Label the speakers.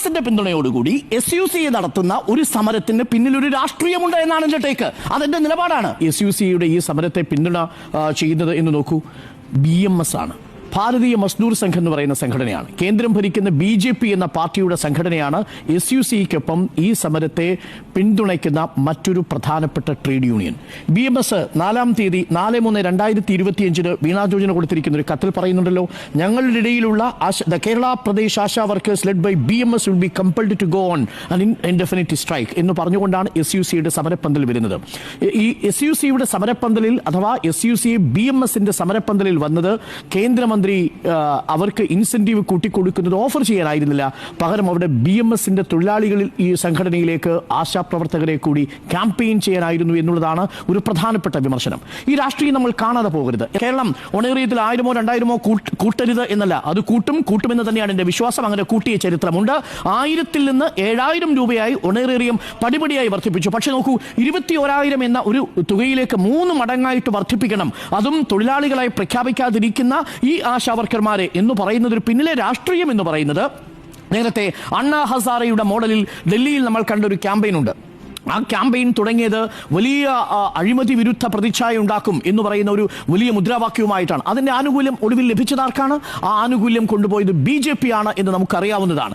Speaker 1: എസിന്റെ പിന്തുണയോടുകൂടി S U C നടത്തുന്ന ഒരു സമരത്തിന് പിന്നിൽ ഒരു രാഷ്ട്രീയമുണ്ട് എന്നാണ് എന്റെ ടേക്ക് അതെന്റെ നിലപാടാണ് എസ് യു സിയുടെ ഈ സമരത്തെ പിന്തുണ ചെയ്യുന്നത് എന്ന് നോക്കൂ. ബി എം എസ് ആണ്. ഭാരതീയ മസ്ദൂർ സംഘം എന്ന് പറയുന്ന സംഘടനയാണ്. കേന്ദ്രം ഭരിക്കുന്ന ബി ജെ പി എന്ന പാർട്ടിയുടെ സംഘടനയാണ് എസ് യു സിക്കൊപ്പം ഈ സമരത്തെ പിന്തുണയ്ക്കുന്ന മറ്റൊരു പ്രധാനപ്പെട്ട trade union. B M S നാലാം തീയതി നാല് മൂന്ന് രണ്ടായിരത്തി ഇരുപത്തിയഞ്ചിന് വീണാ ജോർജിന് കൊടുത്തിരിക്കുന്ന ഒരു കത്തിൽ പറയുന്നുണ്ടല്ലോ ഞങ്ങളുടെ ഇടയിലുള്ള the Kerala Pradesh Asha workers led by B M S will be compelled to go on an indefinite strike എന്ന് പറഞ്ഞുകൊണ്ടാണ് എസ് യു സിയുടെ സമരപ്പന്തൽ വരുന്നത്. ഈ എസ് യു സിയുടെ സമരപ്പന്തലിൽ അഥവാ S U C B M എസിന്റെ സമരപ്പന്തലിൽ വന്നത് കേന്ദ്രമന്ത്രി ആ, അവർക്ക് ഇൻസെന്റീവ് കൂട്ടിക്കൊടുക്കുന്നത് ഓഫർ ചെയ്യാനായിരുന്നില്ല. പകരം അവിടെ ബി എം എസിന്റെ തൊഴിലാളികളിൽ ഈ സംഘടനയിലേക്ക് ആശാപ്രവർത്തകരെ കൂടി ക്യാമ്പയിൻ ചെയ്യാനായിരുന്നു എന്നുള്ളതാണ് ഒരു പ്രധാനപ്പെട്ട വിമർശനം. ഈ രാഷ്ട്രീയം നമ്മൾ കാണാതെ പോകരുത്. കേരളം ഒണേറിയത്തിൽ ആയിരമോ രണ്ടായിരമോ കൂട്ട്- കൂട്ടരുത് എന്നല്ല. അത് കൂട്ടും കൂട്ടുമെന്ന് തന്നെയാണ് എന്റെ വിശ്വാസം. അങ്ങനെ കൂട്ടിയ ചരിത്രമുണ്ട്. ആയിരത്തിൽ നിന്ന് ഏഴായിരം രൂപയായി ഒണേറിയം പടിപടിയായി വർദ്ധിപ്പിച്ചു. പക്ഷേ നോക്കൂ ഇരുപത്തി ഒരായിരം എന്ന ഒരു തുകയിലേക്ക് മൂന്ന് മടങ്ങായിട്ട് വർദ്ധിപ്പിക്കണം. അതും തൊഴിലാളികളായി പ്രഖ്യാപിക്കാതിരിക്കുന്ന ഈ ആശാവർക്കർമാരെ എന്ന് പറയുന്നതിന് പിന്നിലെ രാഷ്ട്രീയം എന്ന് പറയുന്നത് നേരത്തെ അണ്ണാ ഹസാറയുടെ മോഡലിൽ ഡൽഹിയിൽ നമ്മൾ കണ്ടൊരു ക്യാമ്പയിൻ ഉണ്ട്. ആ ക്യാമ്പയിൻ തുടങ്ങിയത് വലിയ അഴിമതി വിരുദ്ധ പ്രതിച്ഛായ ഉണ്ടാക്കും എന്ന് പറയുന്ന ഒരു വലിയ മുദ്രാവാക്യവുമായിട്ടാണ്. അതിന്റെ ആനുകൂല്യം ഒടുവിൽ ലഭിച്ചതാർക്കാണ് ആ ആനുകൂല്യം കൊണ്ടുപോയത് ബി ആണ് എന്ന് നമുക്കറിയാവുന്നതാണ്.